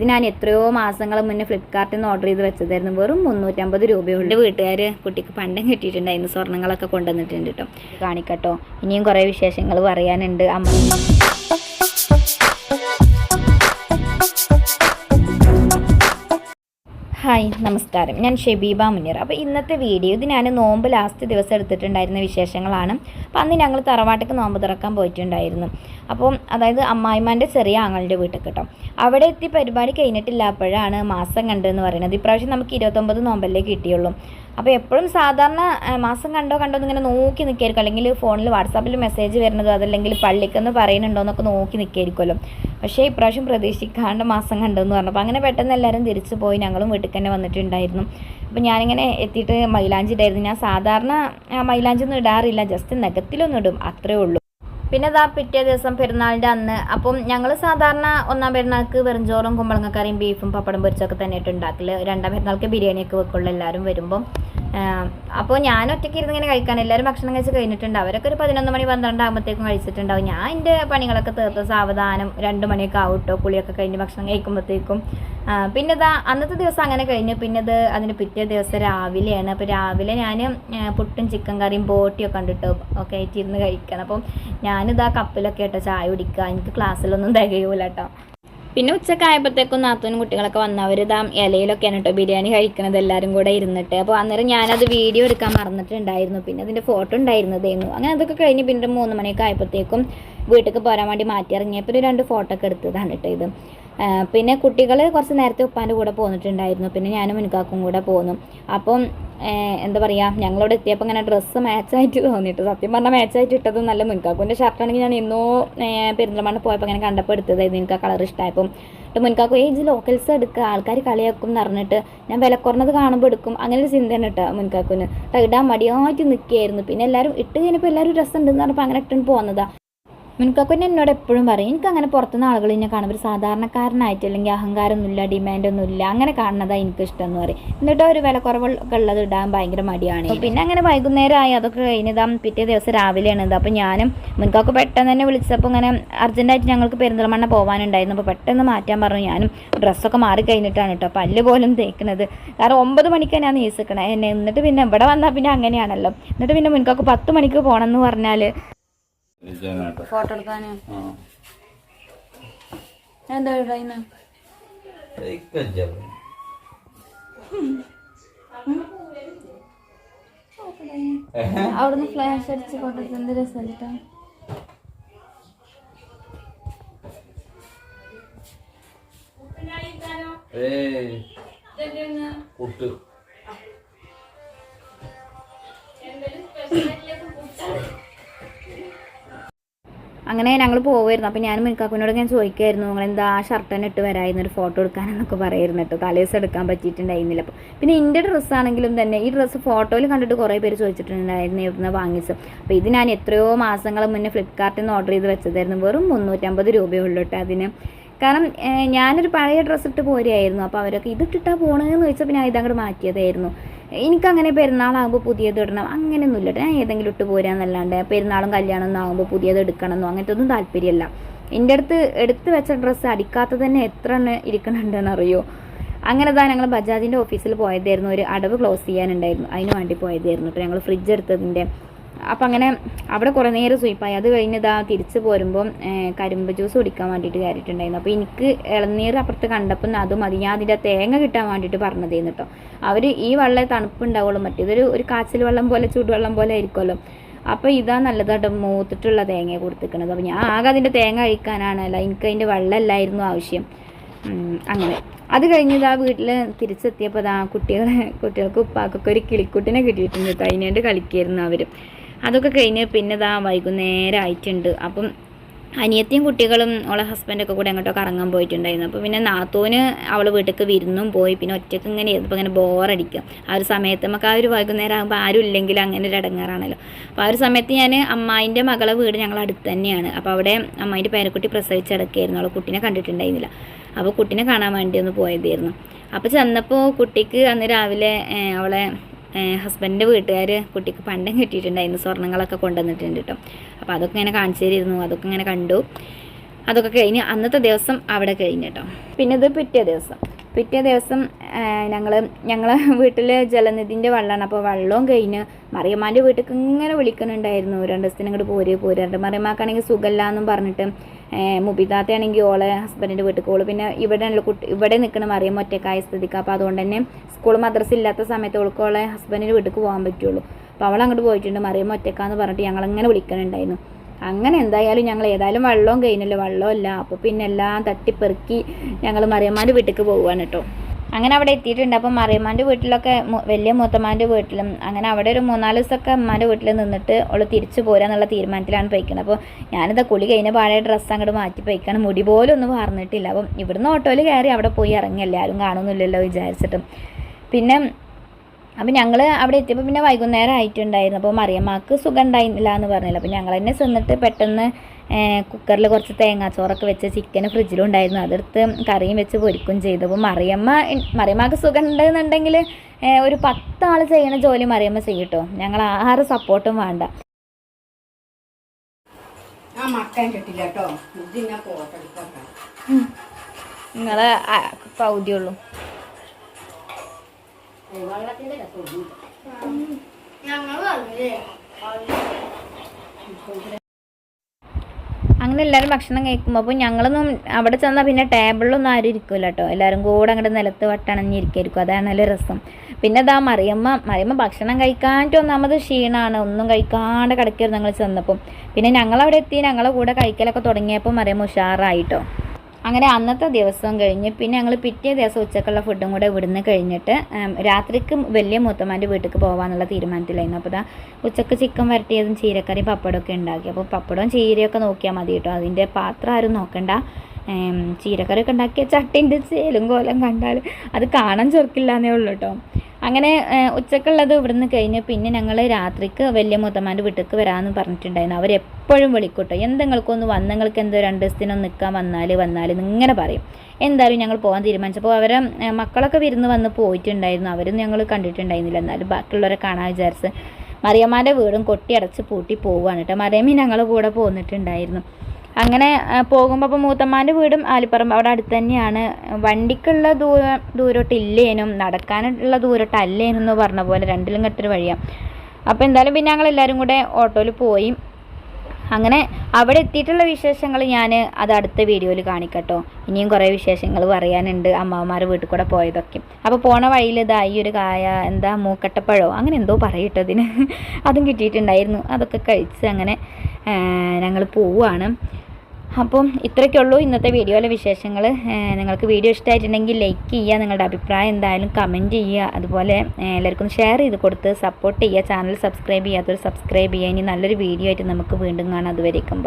ഇത് ഞാൻ എത്രയോ മാസങ്ങൾ മുന്നേ ഫ്ലിപ്കാർട്ടിൽ നിന്ന് ഓർഡർ ചെയ്ത് വെച്ചതായിരുന്നു. വെറും മുന്നൂറ്റമ്പത് രൂപയുണ്ട് വീട്ടുകാർ കുട്ടിക്ക് പണ്ടും കിട്ടിയിട്ടുണ്ടായിരുന്നു. സ്വർണങ്ങളൊക്കെ കൊണ്ടുവന്നിട്ടുണ്ട് കേട്ടോ കാണിക്കട്ടോ. ഇനിയും കുറേ വിശേഷങ്ങൾ പറയാനുണ്ട്. അമ്മ ഹായ് നമസ്കാരം. ഞാൻ ഷെബീബ മുനീർ. അപ്പോൾ ഇന്നത്തെ വീഡിയോ ഇത് ഞാൻ നോമ്പ് ലാസ്റ്റ് ദിവസം എടുത്തിട്ടുണ്ടായിരുന്ന വിശേഷങ്ങളാണ്. അപ്പോൾ അന്ന് ഞങ്ങൾ തറവാട്ടിക്ക് നോമ്പ് തുറക്കാൻ പോയിട്ടുണ്ടായിരുന്നു. അപ്പം അതായത് അമ്മായിമാന്റെ ചെറിയ ആങ്ങളുടെ വീട്ടിൽ കേട്ടോ. അവിടെ എത്തി പരിപാടി കഴിഞ്ഞിട്ടില്ല അപ്പോഴാണ് മാസം കണ്ടെന്ന് പറയുന്നത്. ഇപ്രാവശ്യം നമുക്ക് ഇരുപത്തൊമ്പത് നോമ്പല്ലേ കിട്ടിയുള്ളൂ. അപ്പോൾ എപ്പോഴും സാധാരണ മാസം കണ്ടോ കണ്ടോ എന്നിങ്ങനെ നോക്കി നിൽക്കായിരിക്കും. അല്ലെങ്കിൽ ഫോണിൽ വാട്സാപ്പിൽ മെസ്സേജ് വരുന്നത് അതല്ലെങ്കിൽ പള്ളിക്കെന്ന് പറയുന്നുണ്ടോ എന്നൊക്കെ നോക്കി നിൽക്കായിരിക്കുമല്ലോ. പക്ഷേ ഇപ്രാവശ്യം പ്രതീക്ഷിക്കാണ്ട് മാസം കണ്ടെന്ന് പറഞ്ഞപ്പോൾ അങ്ങനെ പെട്ടെന്ന് എല്ലാവരും തിരിച്ചു പോയി. ഞങ്ങളും വീട്ടിൽ തന്നെ വന്നിട്ടുണ്ടായിരുന്നു. അപ്പോൾ ഞാനിങ്ങനെ എത്തിയിട്ട് മൈലാഞ്ചി ഇടായിരുന്നു. ഞാൻ സാധാരണ മൈലാഞ്ചൊന്നും ഇടാറില്ല. ജസ്റ്റ് നഖത്തിലൊന്നും ഇടും. അത്രേ ഉള്ളൂ. പിന്നെ ഇതാ പിറ്റേ ദിവസം പെരുന്നാളിന്റെ അന്ന്. അപ്പം ഞങ്ങൾ സാധാരണ ഒന്നാം പെരുന്നാൾക്ക് വെറുംചോറും കുമ്പളങ്ങക്കറിയും ബീഫും പപ്പടം പൊരിച്ചൊക്കെ തന്നെയായിട്ട് ഉണ്ടാക്കൽ. രണ്ടാം പെരുന്നാൾക്ക് ബിരിയാണിയൊക്കെ വെക്കുള്ളൂ എല്ലാവരും വരുമ്പം. അപ്പോൾ ഞാൻ ഒറ്റയ്ക്ക് ഇരുന്ന് ഇങ്ങനെ കഴിക്കാൻ എല്ലാവരും ഭക്ഷണം കഴിച്ച് കഴിഞ്ഞിട്ടുണ്ട്. അവരൊക്കെ ഒരു പതിനൊന്ന് മണി പന്ത്രണ്ട് ആകുമ്പോഴത്തേക്കും കഴിച്ചിട്ടുണ്ടാവും. ഞാൻ എന്റെ പണികളൊക്കെ തീർത്ത് സാവധാനം രണ്ട് മണിയൊക്കെ ആവട്ടോ പുളിയൊക്കെ കഴിഞ്ഞ് ഭക്ഷണം കഴിക്കുമ്പോഴത്തേക്കും പിന്നെ ഇതാ അന്നത്തെ ദിവസം അങ്ങനെ കഴിഞ്ഞു. പിന്നെ ഇത് അതിന് പിറ്റേ ദിവസം രാവിലെയാണ്. അപ്പോൾ രാവിലെ ഞാൻ പുട്ടും ചിക്കൻ കറിയും ബോട്ടിയൊക്കെ കണ്ടിട്ടോ ഒക്കെ ആയിട്ട് ഇരുന്ന് കഴിക്കണം. അപ്പം ഞാനിതാ കപ്പിലൊക്കെ കേട്ടോ ചായ കുടിക്കുക. എനിക്ക് ക്ലാസ്സിലൊന്നും തികയൂല കേട്ടോ പിന്നെ ഉച്ചക്കായപ്പോഴത്തേക്കും നാത്തൂനും കുട്ടികളൊക്കെ വന്നവർ ഇതാ ഇലയിലൊക്കെയാണ് കേട്ടോ ബിരിയാണി കഴിക്കുന്നത് എല്ലാവരും കൂടെ ഇരുന്നിട്ട്. അപ്പോൾ അന്നേരം ഞാനത് വീഡിയോ എടുക്കാൻ മറന്നിട്ടുണ്ടായിരുന്നു. പിന്നെ അതിന്റെ ഫോട്ടോ ഉണ്ടായിരുന്നതായിരുന്നു അങ്ങനെ അതൊക്കെ കഴിഞ്ഞ് പിന്നെ മൂന്ന് മണിയൊക്കെ ആയപ്പോഴത്തേക്കും വീട്ടിലേക്ക് പോരാൻ വേണ്ടി മാറ്റി ഇറങ്ങിയപ്പോൾ ഒരു രണ്ട് ഫോട്ടോ ഒക്കെ എടുത്തതാണ് കേട്ടോ ഇത്. പിന്നെ കുട്ടികൾ കുറച്ച് നേരത്തെ ഉപ്പാന്റെ കൂടെ പോന്നിട്ടുണ്ടായിരുന്നു. പിന്നെ ഞാനും മുൻകാക്കും കൂടെ പോന്നു. അപ്പം എന്താ പറയുക ഞങ്ങളവിടെ എത്തിയപ്പോൾ ഇങ്ങനെ ഡ്രസ്സ് മാച്ചായിട്ട് തോന്നിയിട്ട് സത്യം പറഞ്ഞാൽ മാച്ചായിട്ട് ഇട്ടതും നല്ല മുൻകാക്കുന്റെ ഷർട്ടാണെങ്കിൽ ഞാൻ ഇന്നോ പെരുന്തൽമണ്ണ പോയപ്പോൾ ഇങ്ങനെ കണ്ടപ്പോൾ എടുത്തതായിരുന്നു. എനിക്ക് ആ കളർ ഇഷ്ടമായപ്പം മുൻകാക്കു ഏജ് ലോക്കൽസ് എടുക്കുക ആൾക്കാർ കളിയാക്കും എന്ന് പറഞ്ഞിട്ട് ഞാൻ വില കുറഞ്ഞത് കാണുമ്പോൾ എടുക്കും. അങ്ങനെ ഒരു ചിന്തയാണ് കേട്ടോ മുൻകാക്കുവിന് ഇടാൻ മടിയായിട്ട് നിൽക്കുകയായിരുന്നു പിന്നെ എല്ലാവരും ഇട്ട് കഴിഞ്ഞപ്പോൾ എല്ലാവരും രസമുണ്ടെന്ന് പറഞ്ഞപ്പോൾ അങ്ങനെ ഇട്ടുകൊണ്ട് പോകുന്നതാ മുൻകാക്കുന്നെ എന്നോട് എപ്പോഴും പറയും എനിക്ക് അങ്ങനെ പുറത്തുനിന്ന് ആളുകൾ എന്നെ കാണുമ്പോൾ ഒരു സാധാരണക്കാരനായിട്ട് അല്ലെങ്കിൽ അഹങ്കാരമൊന്നുമില്ല ഡിമാൻഡൊന്നുമില്ല അങ്ങനെ കാണുന്നതാണ് എനിക്ക് ഇഷ്ടം എന്ന് പറയും. എന്നിട്ട് ഒരു വില കുറവൊക്കെ ഉള്ളത് ഇടാൻ ഭയങ്കര മടിയാണ്. പിന്നെ അങ്ങനെ വൈകുന്നേരമായി അതൊക്കെ കഴിഞ്ഞതാ പിറ്റേ ദിവസം രാവിലെയാണ് ഇത്. അപ്പോൾ ഞാനും മുൻകാക്ക് പെട്ടെന്ന് തന്നെ വിളിച്ചപ്പോൾ ഇങ്ങനെ അർജന്റായിട്ട് ഞങ്ങൾക്ക് പെരിന്തൽമണ്ണ പോകാനുണ്ടായിരുന്നു അപ്പോൾ പെട്ടെന്ന് മാറ്റാൻ പറഞ്ഞു. ഞാനും ഡ്രസ്സൊക്കെ മാറി കഴിഞ്ഞിട്ടാണ് കേട്ടോ. പല്ല് പോലും തേക്കുന്നത് കാരണം ഒമ്പത് മണിക്കാണ് ഞാൻ നീസിക്കണേ. എന്നെ എന്നിട്ട് പിന്നെ ഇവിടെ വന്നാൽ പിന്നെ അങ്ങനെയാണല്ലോ. എന്നിട്ട് പിന്നെ മുൻകാക്ക് പത്ത് മണിക്ക് പോകണം എന്ന് പറഞ്ഞാൽ. ഫോട്ടോ എടുക്കാനും ആ. എന്താ പറയുന്ന ഇതൊക്കെ ജപം. ഏഹ്? അവിടുന്ന് ഫ്ലാഷ് അടിച്ച് ഫോട്ടോ എന്ത് എന്ത് രസമല്ലിട്ടാ ഏയ്. പുട്ട് അങ്ങനെ ഞങ്ങൾ പോവായിരുന്നു. അപ്പോൾ ഞാൻ മിനിക്കാക്കുവിനോട് ഞാൻ ചോദിക്കുമായിരുന്നു നിങ്ങൾ എന്താ ആ ഷർട്ട് തന്നെ ഇട്ട് വരായിരുന്നു ഒരു ഫോട്ടോ എടുക്കാനെന്നൊക്കെ പറയായിരുന്നു കേട്ടോ. തലേസ് എടുക്കാൻ പറ്റിയിട്ടുണ്ടായിരുന്നില്ല. അപ്പോൾ പിന്നെ എന്റെ ഡ്രസ്സാണെങ്കിലും തന്നെ ഈ ഡ്രസ്സ് ഫോട്ടോയിൽ കണ്ടിട്ട് കുറേ പേര് ചോദിച്ചിട്ടുണ്ടായിരുന്നു ഇവിടുന്ന് വാങ്ങിച്ചത്. അപ്പോൾ ഇത് ഞാൻ എത്രയോ മാസങ്ങൾ മുന്നേ ഫ്ലിപ്കാർട്ടിൽ നിന്ന് ഓർഡർ ചെയ്ത് വെച്ചതായിരുന്നു. വെറും മുന്നൂറ്റമ്പത് രൂപയുള്ളൂ കേട്ടോ അതിന്. കാരണം ഞാനൊരു പഴയ ഡ്രസ്സ് ഇട്ട് പോരുമായിരുന്നു അപ്പോൾ അവരൊക്കെ ഇതിട്ടിട്ടാ പോകണമെന്ന് ചോദിച്ചപ്പോൾ ഞാൻ ഇതങ്ങോട്ട് മാറ്റിയതായിരുന്നു. എനിക്കങ്ങനെ പെരുന്നാളാകുമ്പോൾ പുതിയത് ഇടണം. അങ്ങനെയൊന്നുമില്ല കേട്ടോ ഞാൻ ഏതെങ്കിലും ഇട്ട് പോരാന്നല്ലാണ്ട് പെരുന്നാളും കല്യാണം ഒന്നും ആകുമ്പോൾ പുതിയത് എടുക്കണമെന്നോ അങ്ങനത്തെ ഒന്നും താല്പര്യമല്ല. എന്റെ അടുത്ത് എടുത്ത് വെച്ച ഡ്രസ്സ് അടിക്കാത്തത് തന്നെ എത്ര എണ്ണം ഇരിക്കണുണ്ടെന്ന് അറിയോ അങ്ങനെ താ ഞങ്ങൾ ബജാജിന്റെ ഓഫീസിൽ പോയതായിരുന്നു. ഒരു അടവ് ക്ലോസ് ചെയ്യാനുണ്ടായിരുന്നു. അതിന് വേണ്ടി പോയതായിരുന്നു കേട്ടോ ഞങ്ങൾ ഫ്രിഡ്ജ് എടുത്തതിന്റെ അപ്പം അങ്ങനെ അവിടെ കുറേ നേരം സ്വീപ്പായി അത് കഴിഞ്ഞ് ഇതാ തിരിച്ച് പോരുമ്പം കരിമ്പ് ജ്യൂസ് കുടിക്കാൻ വേണ്ടിയിട്ട് കയറിയിട്ടുണ്ടായിരുന്നു. അപ്പോൾ എനിക്ക് ഇളനീർ അപ്പുറത്ത് കണ്ടപ്പം അത് മതി. ഞാൻ അതിന്റെ തേങ്ങ കിട്ടാൻ വേണ്ടിയിട്ട് പറഞ്ഞതേന്ന് കേട്ടോ അവർ ഈ വെള്ളം തണുപ്പുണ്ടാവുള്ളൂ. മറ്റേതൊരു ഒരു കാച്ചിൽ വെള്ളം പോലെ ചൂടുവെള്ളം പോലെ ആയിരിക്കുമല്ലോ. അപ്പോൾ ഇതാ നല്ലതായിട്ട് മൂത്തിട്ടുള്ള തേങ്ങ കൊടുത്തിക്കണത് അപ്പോൾ ഞാൻ ആകെ അതിന്റെ തേങ്ങ കഴിക്കാനാണല്ല എനിക്ക് അതിന്റെ വെള്ളമല്ലായിരുന്നു ആവശ്യം. അങ്ങനെ. അത് കഴിഞ്ഞ് ഇതാ വീട്ടിൽ തിരിച്ചെത്തിയപ്പോൾ ഇതാ കുട്ടികളെ കുട്ടികൾക്ക് ഉപ്പാക്കൊക്കെ ഒരു കിളിക്കുട്ടിനെ കിട്ടിയിട്ടുണ്ട് കേട്ടോ അതിനായിട്ട് കളിക്കായിരുന്നു അവർ അതൊക്കെ കഴിഞ്ഞ് പിന്നെ ഇതാ വൈകുന്നേരം ആയിട്ടുണ്ട്. അപ്പം അനിയത്തിയും കുട്ടികളും അവളെ ഹസ്ബൻഡൊക്കെ കൂടെ അങ്ങോട്ടോ കറങ്ങാൻ പോയിട്ടുണ്ടായിരുന്നു. അപ്പോൾ പിന്നെ നാത്തൂന് അവൾ വീട്ടിലേക്ക് വിരുന്നും പോയി. പിന്നെ ഒറ്റയ്ക്ക് ഇങ്ങനെ ഇരുന്നപ്പോൾ ഇങ്ങനെ ബോറടിക്കും ആ ഒരു സമയത്ത് നമുക്ക് ആ ഒരു വൈകുന്നേരം ആകുമ്പോൾ ആരും ഇല്ലെങ്കിൽ അങ്ങനെ ഒരു ഇടങ്ങാറാണല്ലോ. അപ്പോൾ ആ ഒരു സമയത്ത് ഞാൻ അമ്മായിന്റെ മകളെ വീട് ഞങ്ങൾ അടുത്ത് തന്നെയാണ്. അപ്പോൾ അവിടെ അമ്മായിന്റെ പേരക്കുട്ടി പ്രസവിച്ചടക്കായിരുന്നു അവളെ കുട്ടീനെ കണ്ടിട്ടുണ്ടായിരുന്നില്ല. അപ്പോൾ കുട്ടീനെ കാണാൻ വേണ്ടി ഒന്ന് പോയതായിരുന്നു. അപ്പോൾ ചെന്നപ്പോൾ കുട്ടിക്ക് അന്ന് രാവിലെ അവളെ ഹസ്ബൻഡിന്റെ വീട്ടുകാർ കുട്ടിക്ക് പണ്ടം കിട്ടിയിട്ടുണ്ടായിരുന്നു. സ്വർണങ്ങളൊക്കെ കൊണ്ടുവന്നിട്ടുണ്ട് കേട്ടോ അപ്പോൾ അതൊക്കെ ഇങ്ങനെ കാണിച്ചു തരുന്നു. അതൊക്കെ ഇങ്ങനെ കണ്ടു. അതൊക്കെ കഴിഞ്ഞ് അന്നത്തെ ദിവസം അവിടെ കഴിഞ്ഞ് കേട്ടോ പിന്നെ ഇത് പിറ്റേ ദിവസം. പിറ്റേ ദിവസം ഞങ്ങൾ ഞങ്ങളെ വീട്ടിൽ ജലനിധിന്റെ വെള്ളമാണ് അപ്പോൾ വെള്ളവും കഴിഞ്ഞ് മറിയമ്മാന്റെ വീട്ടിലേക്ക് ഇങ്ങനെ വിളിക്കുന്നുണ്ടായിരുന്നു രണ്ട് ദിവസത്തിന് ഇങ്ങോട്ട് പോര് പോരാണ്ട് മറിയമ്മാക്കാണെങ്കിൽ സുഖമില്ല എന്നും പറഞ്ഞിട്ട് മുബിതാത്തയാണെങ്കിൽ ഓളെ ഹസ്ബൻഡിന്റെ വീട്ടിൽ ഓൾ പിന്നെ ഇവിടെ ഉള്ള കുട്ടി ഇവിടെ നിൽക്കണ മറിയമ്മ ഒറ്റക്കായ സ്ഥിതിക്ക്. അപ്പോൾ അതുകൊണ്ട് തന്നെ സ്കൂൾ മദ്രസ ഇല്ലാത്ത സമയത്ത് ഓൾക്ക് ഓളെ ഹസ്ബൻഡിന്റെ വീട്ടിൽ പോകാൻ പറ്റുള്ളൂ. അപ്പോൾ അവൾ അങ്ങോട്ട് പോയിട്ടുണ്ട്. മറിയമ്മ ഒറ്റക്കാന്ന് പറഞ്ഞിട്ട് ഞങ്ങളങ്ങനെ വിളിക്കുന്നുണ്ടായിരുന്നു അങ്ങനെ എന്തായാലും ഞങ്ങൾ ഏതായാലും വെള്ളവും കഴിഞ്ഞല്ലോ. വെള്ളമില്ല അപ്പോൾ പിന്നെ എല്ലാം തട്ടിപ്പെറുക്കി ഞങ്ങൾ മറിയമ്മാന്റെ വീട്ടിലേക്ക് പോവുകയാണ് കേട്ടോ. അങ്ങനെ അവിടെ എത്തിയിട്ടുണ്ട്. അപ്പം മറിയമ്മാന്റെ വീട്ടിലൊക്കെ വലിയ മൂത്തമ്മാന്റെ വീട്ടിലും അങ്ങനെ അവിടെ ഒരു മൂന്നാൽ ദിവസമൊക്കെ അമ്മാന്റെ വീട്ടിൽ നിന്നിട്ട് അവൾ തിരിച്ചു പോരാന്നുള്ള തീരുമാനത്തിലാണ് പോയിക്കുന്നത് അപ്പോൾ ഞാനിതാ കുളി കഴിഞ്ഞ പാഴെ ഡ്രസ്സ് അങ്ങോട്ട് മാറ്റി പോയിക്കാണ്. മുടി പോലും ഒന്നും വാർന്നിട്ടില്ല. അപ്പം ഇവിടുന്ന് ഓട്ടോയിൽ കയറി അവിടെ പോയി ഇറങ്ങി. എല്ലാവരും കാണുന്നില്ലല്ലോ വിചാരിച്ചിട്ടും. പിന്നെ അപ്പം ഞങ്ങൾ അവിടെ എത്തിയപ്പോൾ പിന്നെ വൈകുന്നേരം ആയിട്ടുണ്ടായിരുന്നു. അപ്പോൾ മറിയമ്മക്ക് സുഖം ഉണ്ടായില്ല എന്ന് പറഞ്ഞില്ല. അപ്പോൾ ഞങ്ങൾ തന്നെ ചെന്നിട്ട് പെട്ടെന്ന് കുക്കറിൽ കുറച്ച് തേങ്ങാച്ചോറൊക്കെ വെച്ച് ചിക്കൻ ഫ്രിഡ്ജിലും ഉണ്ടായിരുന്നു. അതെടുത്ത് കറിയും വെച്ച് പൊരിക്കും ചെയ്തു. അപ്പോൾ മറിയമ്മ മറിയമ്മക്ക് സുഖം ഉണ്ടെന്നുണ്ടെങ്കിൽ ഒരു പത്താൾ ചെയ്യുന്ന ജോലി മറിയമ്മ ചെയ്യട്ടോ. ഞങ്ങൾ ആഹാര സപ്പോർട്ടും വേണ്ട. നിങ്ങളെ മക്കാൻ കിട്ടില്ല കേട്ടോ ഇത് ഞാൻ ഫോട്ടോ എടുത്തോട്ടെ നിങ്ങളെ പൗതിയുള്ളൂ അങ്ങനെ എല്ലാവരും ഭക്ഷണം കഴിക്കുമ്പോൾ അപ്പോൾ ഞങ്ങളൊന്നും അവിടെ ചെന്നാൽ പിന്നെ ടേബിളിലൊന്നും ആരും ഇരിക്കില്ല കേട്ടോ എല്ലാവരും കൂടെ അങ്ങോട്ട് നിലത്ത് വട്ടണഞ്ഞിരിക്കായിരിക്കും. നല്ല രസം. പിന്നെ അതാ മറിയമ്മ മറിയമ്മ ഭക്ഷണം കഴിക്കാണ്ട് ഒന്നാമത് ക്ഷീണമാണ് ഒന്നും കഴിക്കാണ്ട് കിടക്കരുത് ഞങ്ങൾ ചെന്നപ്പം. പിന്നെ ഞങ്ങളവിടെ എത്തി ഞങ്ങളെ കൂടെ കഴിക്കലൊക്കെ തുടങ്ങിയപ്പോൾ മറിയമ്മ ഉഷാറായിട്ടോ അങ്ങനെ അന്നത്തെ ദിവസം കഴിഞ്ഞ് പിന്നെ ഞങ്ങൾ പിറ്റേ ദിവസം ഉച്ചക്കുള്ള ഫുഡും കൂടെ ഇവിടുന്ന് കഴിഞ്ഞിട്ട് രാത്രിക്ക് വലിയ മൂത്തമാന്റെ വീട്ടിലേക്ക് പോകാനുള്ള തീരുമാനത്തിലായിരുന്നു. അപ്പോൾ ദാ ഉച്ചയ്ക്ക് ചിക്കൻ വരട്ടിയതും ചീരക്കറിയും പപ്പടമൊക്കെ ഉണ്ടാക്കി. അപ്പോൾ പപ്പടവും ചീരയൊക്കെ നോക്കിയാൽ മതി കേട്ടോ. അതിന്റെ പാത്രം ആരും നോക്കണ്ട. ചീരക്കറിയൊക്കെ ഉണ്ടാക്കിയ ചട്ടിന്റെ ചേലും കോലം കണ്ടാൽ അത് കാണാൻ ചെറുക്കില്ല എന്നേ ഉള്ളൂ കേട്ടോ. അങ്ങനെ ഉച്ചക്കുള്ളത് ഇവിടുന്ന് കഴിഞ്ഞ് പിന്നെ ഞങ്ങൾ രാത്രിക്ക് വലിയ മുത്തമ്മാന്റെ വീട്ടിലേക്ക് വരാമെന്ന് പറഞ്ഞിട്ടുണ്ടായിരുന്നു. അവരെപ്പോഴും വിളിക്കൂട്ടോ. എന്തെങ്കിലും വന്നങ്ങൾക്ക് നിങ്ങൾക്ക് എന്തോ രണ്ട് ദിവസത്തിനൊന്ന് നിൽക്കാൻ വന്നാൽ വന്നാൽ ഇങ്ങനെ പറയും. എന്തായാലും ഞങ്ങൾ പോകാൻ തീരുമാനിച്ചപ്പോൾ അവരെ മക്കളൊക്കെ വിരുന്ന് വന്ന് പോയിട്ടുണ്ടായിരുന്നു. അവരും ഞങ്ങൾ കണ്ടിട്ടുണ്ടായിരുന്നില്ല. എന്നാലും ബാക്കിയുള്ളവരെ കാണാൻ വിചാരിച്ച് മറിയമ്മാന്റെ വീടും കൊട്ടി അടച്ച് പൂട്ടി പോവുകയാണ് കേട്ടോ. മറിയമ്മ ഞങ്ങൾ കൂടെ പോന്നിട്ടുണ്ടായിരുന്നു. അങ്ങനെ പോകുമ്പോൾ അപ്പോൾ മൂത്തമ്മാന്റെ വീടും ആലിപ്പറമ്പ് അവിടെ അടുത്ത് തന്നെയാണ്. വണ്ടിക്കുള്ള ദൂരം ദൂരോട്ടില്ലേനും നടക്കാനുള്ള ദൂരോട്ടല്ലേനും എന്ന് പറഞ്ഞ പോലെ രണ്ടിലും കെട്ടൊരു വഴിയാണ് അപ്പോൾ എന്തായാലും പിന്നെ ഞങ്ങൾ എല്ലാവരും കൂടെ ഓട്ടോയിൽ പോയി. അങ്ങനെ അവിടെ എത്തിയിട്ടുള്ള വിശേഷങ്ങൾ ഞാൻ അത് അടുത്ത വീഡിയോയിൽ കാണിക്കട്ടോ. ഇനിയും കുറേ വിശേഷങ്ങൾ പറയാനുണ്ട് അമ്മമാർ വീട്ടിൽ കൂടെ പോയതൊക്കെ. അപ്പോൾ പോണ വഴിയിൽ ഇതാ ഈ ഒരു കായ എന്താ മൂക്കട്ടപ്പഴോ അങ്ങനെ എന്തോ പറയട്ടോ അതിന് അതും കിട്ടിയിട്ടുണ്ടായിരുന്നു. അതൊക്കെ കഴിച്ച് അങ്ങനെ ഞങ്ങൾ പോവുകയാണ് അപ്പം ഇത്രയ്ക്കുള്ളൂ ഇന്നത്തെ വീഡിയോയിലെ വിശേഷങ്ങൾ നിങ്ങൾക്ക് വീഡിയോ ഇഷ്ടമായിട്ടുണ്ടെങ്കിൽ ലൈക്ക് ചെയ്യുക നിങ്ങളുടെ അഭിപ്രായം എന്തായാലും കമന്റ് ചെയ്യുക. അതുപോലെ എല്ലാവർക്കും ഷെയർ ചെയ്ത് കൊടുത്ത് സപ്പോർട്ട് ചെയ്യുക. ചാനൽ സബ്സ്ക്രൈബ് ചെയ്യാത്തവർ സബ്സ്ക്രൈബ് ചെയ്യുക. ഇനി നല്ലൊരു വീഡിയോ ആയിട്ട് നമുക്ക് വീണ്ടും കാണാം. അതുവരേക്കും